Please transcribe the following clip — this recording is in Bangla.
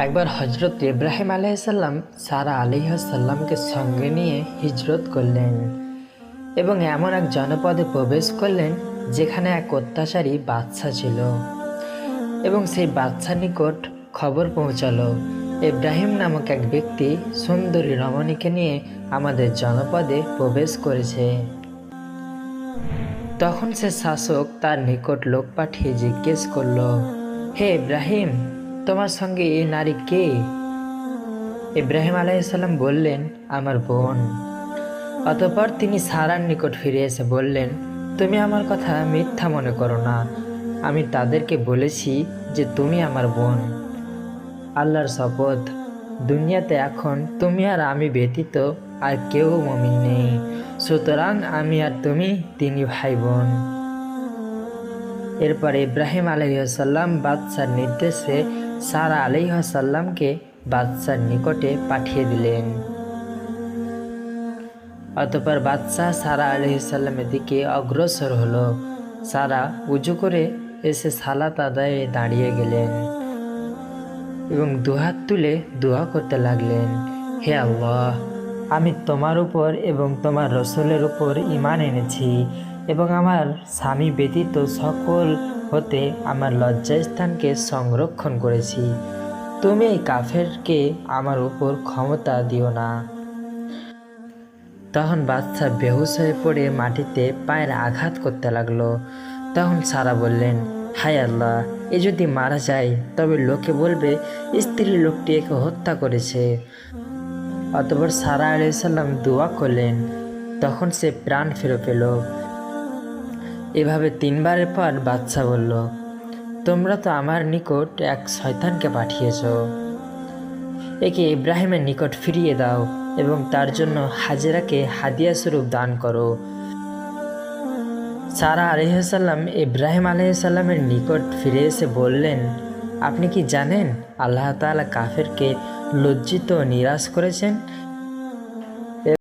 একবার হজরত ইব্রাহিম আলাইসাল্লাম সারা আলিহাসাল্লামকে সঙ্গে নিয়ে হিজরত করলেন এবং এমন এক জনপদে প্রবেশ করলেন যেখানে এক অত্যাচারী বাচ্চা ছিল। এবং সেই বাচ্চার নিকট খবর পৌঁছালো। ইব্রাহিম নামক এক ব্যক্তি সুন্দরী রমণীকে নিয়ে আমাদের জনপদে প্রবেশ করেছে। তখন সে শাসক তার নিকট লোক পাঠিয়ে জিজ্ঞেস করল, হে ইব্রাহিম তোমার সঙ্গে এই নারী কে? ইব্রাহিম আলাইসাল্লাম বললেন, আমার বোন। অতপর তিনি সারার নিকট ফিরে এসে বললেন, তুমি আমার কথা মিথ্যা মনে করো না। আমি তাদেরকে বলেছি যে তুমি আমার বোন। আল্লাহর শপথ। দুনিয়াতে এখন তুমি আর আমি ব্যতীত আর কেউ মমিন নেই। সুতরাং আমি আর তুমি তিনি ভাই বোন এরপর ইব্রাহিম আলহিহাসাল্লাম বাদশার নির্দেশে সারা আলহিহাসাল্লামকে বাদশার নিকটে পাঠিয়ে দিলেন। অতপর বাদশাহ সারা আলহিসাল্লামের দিকে অগ্রসর হলো। সারা উজু করে এসে সালাত আদায়ে দাঁড়িয়ে গেলেন এবং দুহাত তুলে দোয়া করতে লাগলেন, হে আল্লাহ, আমি তোমার উপর এবং তোমার রসুলের উপর ইমান এনেছি। এবং আমার স্বামী ব্যতীত সকল হতে আমার লজ্জাস্থানকে সংরক্ষণ করেছি। তুমি এই কাফেরকে আমার উপর ক্ষমতা দিও না। তখন বাচ্চা বেহুশ হয়ে পড়ে মাটিতে পায়ের আঘাত করতে লাগল। তখন সারা বললেন, হায় আল্লাহ, এ যদি মারা যায়, তবে লোকে বলবে, স্ত্রী লোকটি একে হত্যা করেছে। অতপর সারা আলাইসাল্লাম দোয়া করলেন। তখন সে প্রাণ ফিরে পেল এভাবে তিনবারের পর বাচ্চা বলল, তোমরা তো আমার নিকট এক শয়তানকে পাঠিয়েছ। একে ইব্রাহিমের নিকট ফিরিয়ে দাও এবং তার জন্য হাজেরাকে হাদিয়া স্বরূপ দান করো। সারা আলহিসাল্লাম ইব্রাহিম আলহিসাল্লামের নিকট ফিরে এসে বললেন, আপনি কি জানেন আল্লাহ তাআলা কাফেরকে লজ্জিত নিরাশ করেছেন?